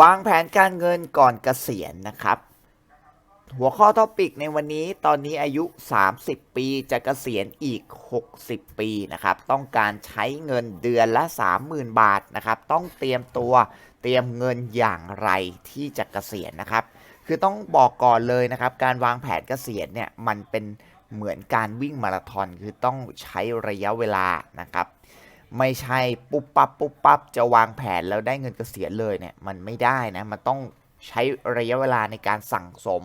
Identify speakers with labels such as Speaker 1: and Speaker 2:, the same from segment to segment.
Speaker 1: วางแผนการเงินก่อนเกษียณนะครับ หัวข้อท็อปิกในวันนี้ตอนนี้อายุ 30 ปีจะเกษียณอีก 60 ปีนะครับ ต้องการใช้เงินเดือนละ 30,000 บาทนะครับ ต้องเตรียมตัวเตรียมเงินอย่างไรที่จะเกษียณนะครับ คือต้องบอกก่อนเลยนะครับ การวางแผนเกษียณเนี่ยมันเป็นเหมือนการวิ่งมาราธอนคือต้องใช้ระยะเวลานะครับ ไม่ใช่ปุ๊บปั๊บปุ๊บปั๊บจะวางแผนแล้วได้เงินเกษียณเลยเนี่ยมันไม่ได้นะมันต้องใช้ระยะเวลาในการสั่งสม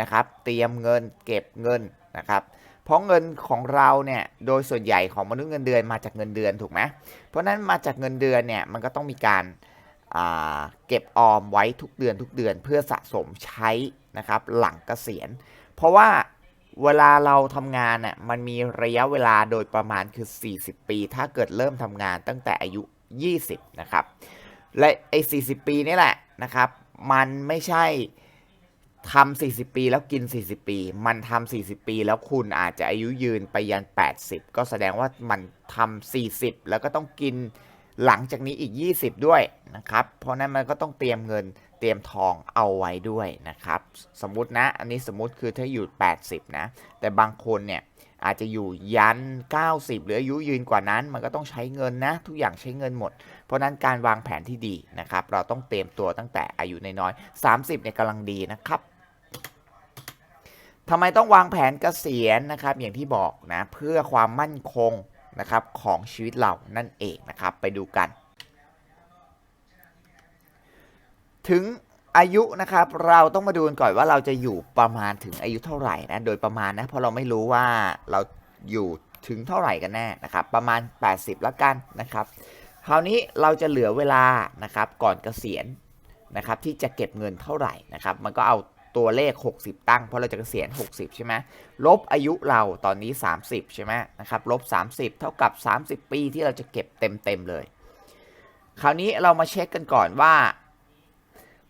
Speaker 1: นะครับ เตรียมเงินเก็บเงินนะครับ เพราะเงินของเราเนี่ยโดยส่วนใหญ่ของมนุษย์เงินเดือนมาจากเงินเดือนถูกไหมเพราะนั้นมาจากเงินเดือนเนี่ยมันก็ต้องมีการาเก็บออมไว้ทุกเดือนทุกเดือนเพื่อสะสมใช้นะครับหลังเกษียณ เพราะว่า เวลาเราทำงานน่ะมันมีระยะเวลาโดยประมาณคือ 40 ปี ถ้าเกิดเริ่มทำงานตั้งแต่อายุ 20 นะครับ และไอ้40 ปีนี่แหละนะครับ มันไม่ใช่ทำ40 ปีแล้วกิน 40 ปี มันทำ40 ปีแล้วคุณอาจจะอายุยืนไปยัน 80 ก็แสดงว่ามันทำ40 แล้วก็ต้องกินหลังจากนี้อีก 20 ด้วยนะครับ เพราะนั้นมันก็ต้องเตรียมเงิน เตรียมทองเอาไว้ด้วยนะครับ สมมตินะ อันนี้สมมติคือถ้าอยู่ 80 นะ แต่บางคนเนี่ยอาจจะอยู่ยัน 90 หรืออายุยืนกว่านั้น มันก็ต้องใช้เงินนะ ทุกอย่างใช้เงินหมด เพราะนั้นการวางแผนที่ดีนะครับ เราต้องเตรียมตัวตั้งแต่อายุน้อยๆ30เนี่ยกำลังดีนะครับทำไมต้องวางแผนเกษียณนะครับ อย่างที่บอกนะ เพื่อความมั่นคงนะครับของชีวิตเรานั่นเองนะครับ ไปดูกัน ถึงอายุนะครับ เราต้องมาดูกันก่อนว่าเราจะอยู่ประมาณถึงอายุเท่าไหร่นะ โดยประมาณนะ เพราะเราไม่รู้ว่าเราอยู่ถึงเท่าไหร่กันแน่นะครับ ประมาณ 80 แล้วกันนะครับ คราวนี้เราจะเหลือเวลานะครับ ก่อนเกษียณนะครับ ที่จะเก็บเงินเท่าไหร่นะครับ มันก็เอาตัวเลข 60 ตั้ง เพราะเราจะเกษียณ 60 ใช่ไหมลบอายุเราตอนนี้ 30 ใช่ไหมนะครับ ลบ 30 เท่ากับ 30 ปีที่เราจะเก็บเต็มๆเลย คราวนี้เรามาเช็คกันก่อนว่า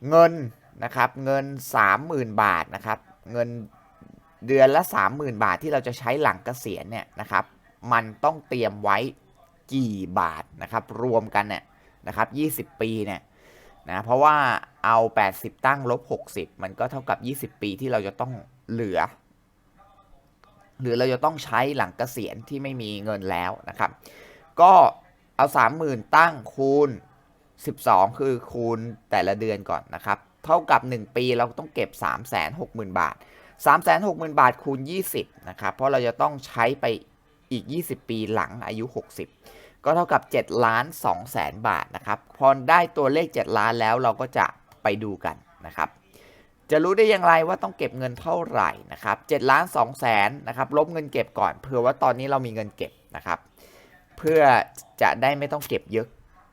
Speaker 1: เงินนะครับเงิน 30,000 บาทนะครับเงินเดือนละ 30,000 บาทที่เราจะใช้หลังเกษียณเนี่ยนะครับมันต้องเตรียมไว้กี่บาทนะครับรวมกันเนี่ยนะครับ20 ปีเนี่ยนะเพราะว่าเอา 80 ตั้งลบ 60 มันก็เท่ากับ 20 ปีที่เราจะต้องเหลือ หรือเราจะต้องใช้หลังเกษียณที่ไม่มีเงินแล้วนะครับ ก็เอา 30,000 ตั้งคูณ 12 คือคูณแต่ละเดือนก่อนนะครับ เท่ากับ 1 ปีเราต้องเก็บ 360,000 บาท 360,000 บาทคูณ 20 นะครับ เพราะเราจะต้องใช้ไปอีก 20 ปีหลังอายุ 60 ก็เท่ากับ7ล้าน2แสนบาทนะครับ พอได้ตัวเลข 7 ล้านแล้วเราก็จะไปดูกันนะครับ จะรู้ได้อย่างไรว่าต้องเก็บเงินเท่าไหร่นะครับ7ล้าน2แสนนะครับ ลบเงินเก็บก่อน เผื่อว่าตอนนี้เรามีเงินเก็บนะครับ เพื่อจะได้ไม่ต้องเก็บเยอะ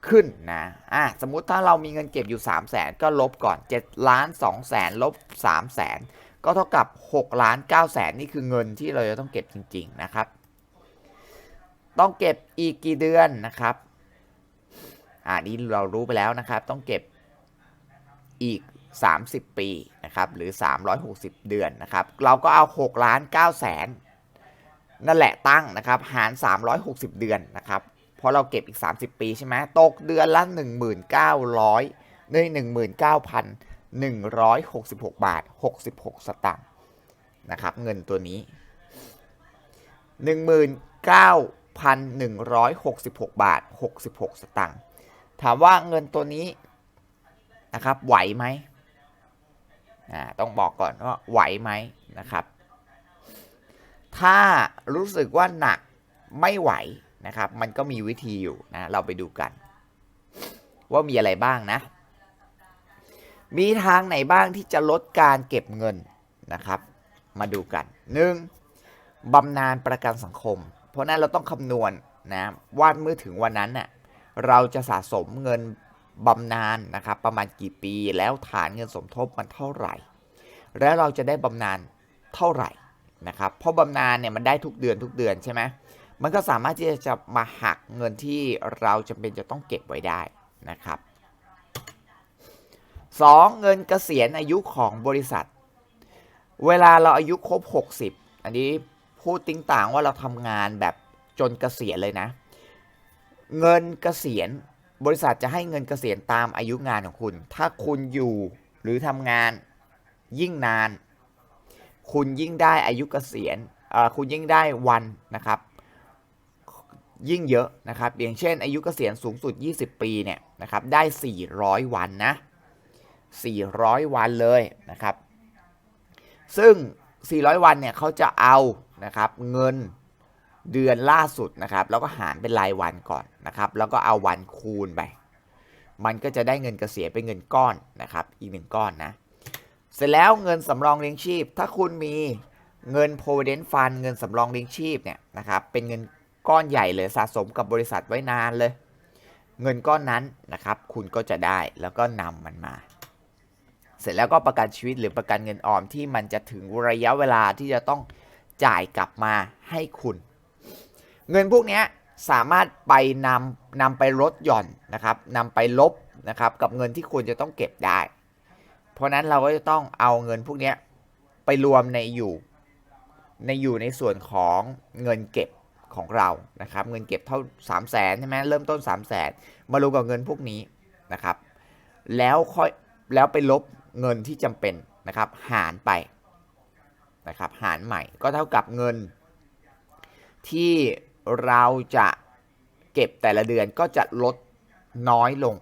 Speaker 1: ขึ้นนะอะสมมุติถ้าเรามีเงินเก็บอยู่ 3 0 0แสนก็ลบก่อน7ล้าน2แสนลบ3แสนก็เท่ากับ6ล้าน9แสนนี่คือเงินที่เราจะต้องเก็บจริง ๆ นะครับ ต้องเก็บอีกกี่เดือนนะครับอ่านี้เรารู้ไปแล้วนะครับ ต้องเก็บอีก 30 ปีนะครับหรือ 360 เดือนนะครับ เราก็เอา6ล้าน9แสนนั่นแหละตั้งนะครับ หาร 360 เดือนนะครับ เพราะเราเก็บอีก 30 ปีใช่ไหมตกเดือนละ 1,900ใน19,166 บาท 66 สตางค์นะครับ เงินตัวนี้ 19,166 บาท 66 สตางค์ถามว่าเงินตัวนี้นะครับไหวไหมอ่าต้องบอกก่อนว่าไหวไหมนะครับ ถ้ารู้สึกว่าหนักไม่ไหว นะครับ มันก็มีวิธีอยู่นะ เราไปดูกัน ว่ามีอะไรบ้างนะ มีทางไหนบ้างที่จะลดการเก็บเงินนะครับ มาดูกัน 1. บำนาญประกันสังคม เพราะนั้นเราต้องคำนวณนะว่าเมื่อถึงวันนั้นน่ะเราจะสะสมเงินบำนาญนะครับ ประมาณกี่ปีแล้วฐานเงินสมทบมันเท่าไหร่ แล้วเราจะได้บำนาญเท่าไหร่นะครับ เพราะบำนาญเนี่ยมันได้ทุกเดือนทุกเดือนใช่ไหม มันก็สามารถที่จะมาหักเงินที่เราจำเป็นจะต้องเก็บไว้ได้นะครับ 2. เงินเกษียณอายุของบริษัท เวลาเราอายุครบ 60 อันนี้พูดติ้งต่างว่าเราทำงานแบบจนเกษียณเลยนะ เงินเกษียณบริษัทจะให้เงินเกษียณตามอายุงานของคุณ ถ้าคุณอยู่หรือทำงานยิ่งนาน คุณยิ่งได้อายุเกษียณคุณยิ่งได้วันนะครับ ยิ่งเยอะนะครับอย่างเช่น อายุเกษียณสูงสุด 20 ปีเนี่ยนะครับได้ 400 วันนะ 400 วันเลยนะครับ ซึ่ง 400 วันเนี่ยเขาจะเอานะครับเงินเดือนล่าสุดนะครับ แล้วก็หารเป็นรายวันก่อนนะครับ แล้วก็เอาวันคูณไป มันก็จะได้เงินเกษียณเป็นเงินก้อนนะครับ อีกหนึ่งก้อนนะ เสร็จแล้วเงินสำรองเลี้ยงชีพ ถ้าคุณมีเงิน provident fund เงินสำรองเลี้ยงชีพเนี่ยนะครับ เป็นเงิน ก้อนใหญ่เลยสะสมกับบริษัทไว้นานเลย เงินก้อนนั้นนะครับ คุณก็จะได้แล้วก็นำมันมา เสร็จแล้วก็ประกันชีวิตหรือประกันเงินออมที่มันจะถึงระยะเวลาที่จะต้องจ่ายกลับมาให้คุณ เงินพวกนี้สามารถไปนำนำไปลดหย่อนนะครับนำไปลบนะครับกับเงินที่คุณจะต้องเก็บได้ เพราะนั้นเราก็จะต้องเอาเงินพวกนี้ไปรวมในอยู่ในอยู่ในส่วนของเงินเก็บ ของเรานะครับเงินเก็บเท่า 3 0 0แสนใช่ไหมเริ่มต้น 3 0 0แสนมารวมกับเงินพวกนี้นะครับ แล้วค่อยแล้วไปลบเงินที่จำเป็นนะครับ หารไปนะครับหารใหม่ก็เท่ากับเงิน ที่เราจะเก็บแต่ละเดือนก็จะลดน้อยลง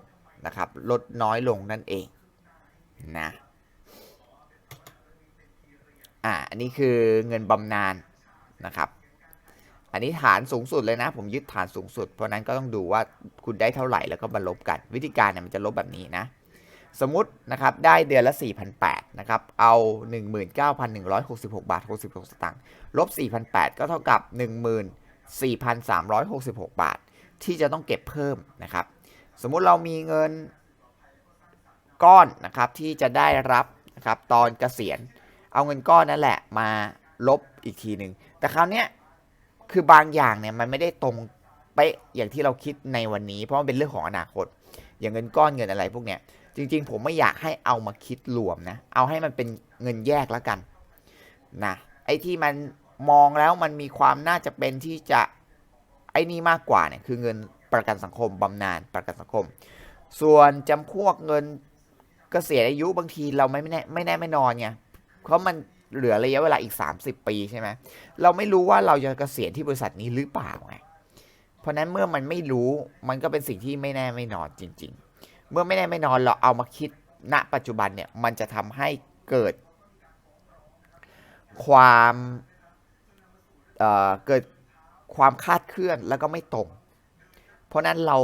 Speaker 1: นะครับ ลดน้อยลงนั่นเองนะอ่าอันนี้คือเงินบำนาญนะครับ อันนี้ฐานสูงสุดเลยนะ ผมยึดฐานสูงสุด เพราะนั้นก็ต้องดูว่าคุณได้เท่าไหร่แล้วก็มาลบกัน วิธีการเนี่ยมันจะลบแบบนี้นะ สมมตินะครับได้เดือนละ 4,800นะครับเอา 19,166 บาท 66 สตางค์ลบ 4,800 ก็เท่ากับ 14,366 บาท ที่จะต้องเก็บเพิ่มนะครับ สมมุติเรามีเงินก้อนนะครับที่จะได้รับนะครับตอนเกษียณ เอาเงินก้อนนั่นแหละมาลบอีกทีหนึ่งแต่คราวเนี้ย คือบางอย่างเนี่ยมันไม่ได้ตรงเป๊ะอย่างที่เราคิดในวันนี้ เพราะมันเป็นเรื่องของอนาคต อย่างเงินก้อนเงินอะไรพวกเนี้ยจริง ๆ ผมไม่อยากให้เอามาคิดรวมนะ เอาให้มันเป็นเงินแยกแล้วกันนะไอ้ที่มันมองแล้วมันมีความน่าจะเป็นที่จะไอ้นี่มากกว่าเนี่ยคือเงินประกันสังคมบำนาญประกันสังคม ส่วนจำพวกเงินเกษียณอายุบางทีเราไม่แน่ไม่แน่ไม่นอนไงเพราะมัน เหลือระยะเวลาอีก 30 ปีใช่ไหมเราไม่รู้ว่าเราจะเกษียณที่บริษัทนี้หรือเปล่าไงเพราะนั้นเมื่อมันไม่รู้มันก็เป็นสิ่งที่ไม่แน่ไม่นอนจริง ๆ เมื่อไม่แน่ไม่นอนเราเอามาคิดณปัจจุบันเนี่ยมันจะทำให้เกิด ความเเกิดความคาดเคลื่อนแล้วก็ไม่ตรง เพราะนั้นเรา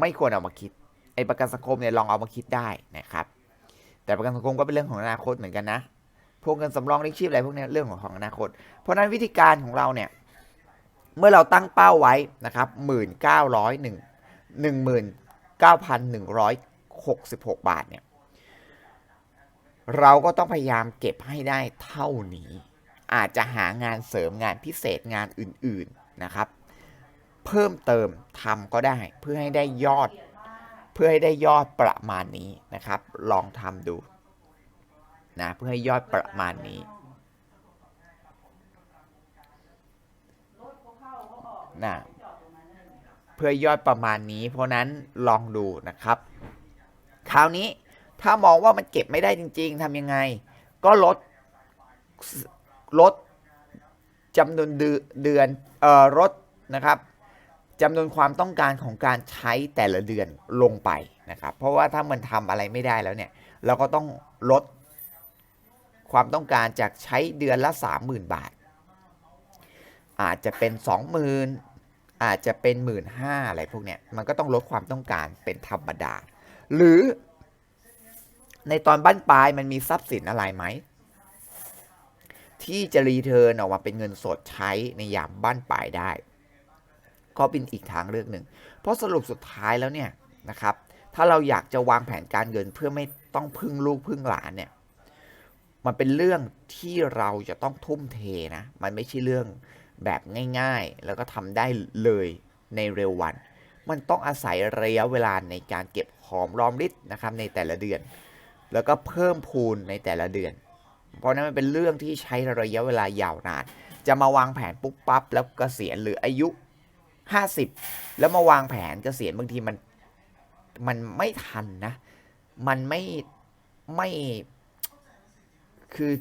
Speaker 1: ไม่ควรเอามาคิดไอ้ประกันสังคมเนี่ยลองเอามาคิดได้นะครับ แต่ประกันสังคมก็เป็นเรื่องของอนาคตเหมือนกันนะ พวกเงินสำรองเลี้ยงชีพอะไรพวกนี้เรื่องของของอนาคต เพราะฉะนั้นวิธีการของเราเนี่ย เมื่อเราตั้งเป้าไว้นะครับหมื่นเก้าร้อยหนึ่งหนึ่งหมื่นเก้าพันหนึ่งร้อยหกสิบหกบาทเนี่ย เราก็ต้องพยายามเก็บให้ได้เท่านี้ อาจจะหางานเสริมงานพิเศษงานอื่นๆนะครับ เพิ่มเติมทำก็ได้เพื่อให้ได้ยอด เพื่อให้ได้ยอดประมาณนี้นะครับ ลองทำดูนะเพื่อให้ยอดประมาณนี้นะเพื่อยอดประมาณนี้ เพราะนั้นลองดูนะครับ คราวนี้ถ้ามองว่ามันเก็บไม่ได้จริง ๆทำยังไง ก็ลดลดจำนวนเดือนเดือนเอ่อลดนะครับ จำนวนความต้องการของการใช้แต่ละเดือนลงไปนะครับ เพราะว่าถ้ามันทำอะไรไม่ได้แล้วเนี่ย เราก็ต้องลดความต้องการจากใช้เดือนละ 30,000 บาท อาจจะเป็น 20,000 อาจจะเป็น 1 5ื่นอะไรพวกเนี้ยมันก็ต้องลดความต้องการเป็นธรรมดา หรือในตอนบั้นปลายมันมีทรัพย์สินอะไรไหม ที่จะรีเทิร์นออกมาเป็นเงินสดใช้ในยามบั้นปลายได้ ก็เป็นอีกทางเลือกหนึ่ง เพราะสรุปสุดท้ายแล้วเนี่ยนะครับ ถ้าเราอยากจะวางแผนการเงินเพื่อไม่ต้องพึ่งลูกพึ่งหลานเนี่ย มันเป็นเรื่องที่เราจะต้องทุ่มเทนะ มันไม่ใช่เรื่องแบบง่าย ๆ แล้วก็ทำได้เลยในเร็ววัน มันต้องอาศัยระยะเวลาในการเก็บหอมรอมริบนะครับในแต่ละเดือน แล้วก็เพิ่มพูนในแต่ละเดือน เพราะนั้นมันเป็นเรื่องที่ใช้ระยะเวลายาวนาน จะมาวางแผนปุ๊บปั๊บแล้วกเกษียณหรืออายุ ห้าสิบแล้วมาวางแผนเกษียณบางทีมันมันไม่ทันนะ มันไม่ไม่คือ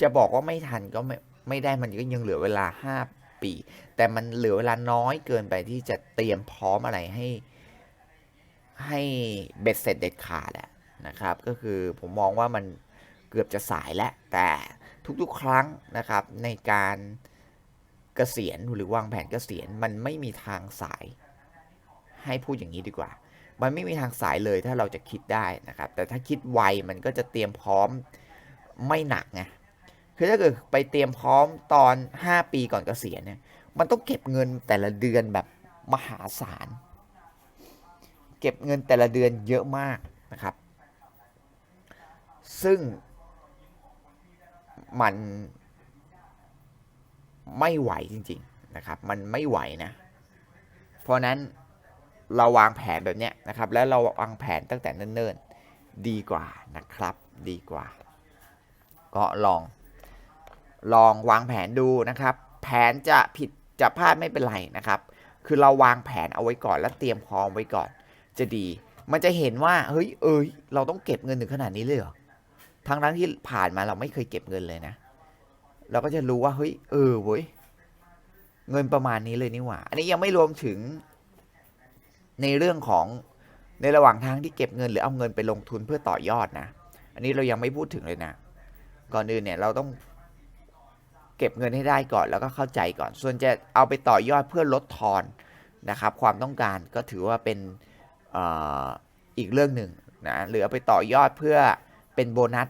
Speaker 1: จะบอกว่าไม่ทันก็ไม่ไม่ได้มันก็ยังเหลือเวลาห้าปี แต่มันเหลือเวลาน้อยเกินไปที่จะเตรียมพร้อมอะไรให้ ให้เบ็ดเสร็จเด็ดขาดอะนะครับ ก็คือผมมองว่ามันเกือบจะสายแล้วแต่ทุกๆครั้งนะครับในการ เกษียณหรือวางแผนเกษียณมันไม่มีทางสาย ให้พูดอย่างนี้ดีกว่า มันไม่มีทางสายเลยถ้าเราจะคิดได้นะครับ แต่ถ้าคิดไวมันก็จะเตรียมพร้อมไม่หนักไงคือถ้าเกิดไปเตรียมพร้อมตอน 5 ปีก่อนเกษียณเนี่ย มันต้องเก็บเงินแต่ละเดือนแบบมหาศาล เก็บเงินแต่ละเดือนเยอะมากนะครับ ซึ่งมัน ไม่ไหวจริง ๆ นะครับ มันไม่ไหวนะ เพราะนั้นเราวางแผนแบบเนี้ยนะครับ แล้วเราวางแผนตั้งแต่เนิ่นๆ ดีกว่านะครับ ดีกว่า ก็ลอง ลองวางแผนดูนะครับ แผนจะผิดจะพลาดไม่เป็นไรนะครับ คือเราวางแผนเอาไว้ก่อนแล้วเตรียมพร้อมไว้ก่อน จะดี มันจะเห็นว่า เฮ้ย เอยเราต้องเก็บเงินถึงขนาดนี้เลยเหรอ ทั้งทั้งที่ผ่านมาเราไม่เคยเก็บเงินเลยนะ เราก็จะรู้ว่าเฮ้ยเออเว้ยเงินประมาณนี้เลยนี่หว่า อันนี้ยังไม่รวมถึง ในเรื่องของในระหว่างทางที่เก็บเงินหรือเอาเงินไปลงทุนเพื่อต่อยอดนะ อันนี้เรายังไม่พูดถึงเลยนะ ก่อนอื่นเนี่ยเราต้องเก็บเงินให้ได้ก่อนแล้วก็เข้าใจก่อน ส่วนจะเอาไปต่อยอดเพื่อลดทอนนะครับ ความต้องการก็ถือว่าเป็นอออีกเรื่องหนึ่งนะหรือเอาไปต่อยอดเพื่อเป็นโบนัส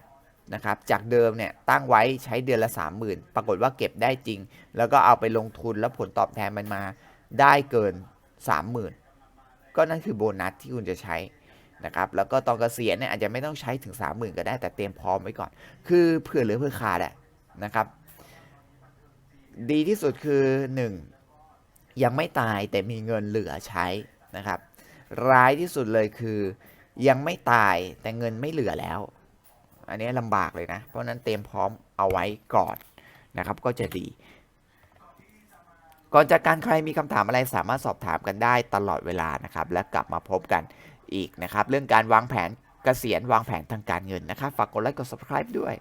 Speaker 1: นะครับ จากเดิมเนี่ยตั้งไว้ใช้เดือนละ 30,000 ปรากฏว่าเก็บได้จริง แล้วก็เอาไปลงทุนแล้วผลตอบแทนมันมาได้เกิน 30,000 ก็นั่นคือโบนัสที่คุณจะใช้นะครับ แล้วก็ตอนเกษียณเนี่ยอาจจะไม่ต้องใช้ถึง 30,000 ก็ได้แต่เตรียมพร้อมไว้ก่อน คือเผื่อเหลือเพื่อขาดอะนะครับ ดีที่สุดคือ 1. ยังไม่ตายแต่มีเงินเหลือใช้นะครับ ร้ายที่สุดเลยคือยังไม่ตายแต่เงินไม่เหลือแล้ว อันนี้ลำบากเลยนะ เพราะนั้นเตรียมพร้อมเอาไว้ก่อนนะครับ ก็จะดี ก่อนจากการใครมีคำถามอะไรสามารถสอบถามกันได้ตลอดเวลานะครับ และกลับมาพบกันอีกนะครับ เรื่องการวางแผนเกษียณวางแผนทางการเงินนะครับ ฝากกดไลค์กด subscribe ด้วย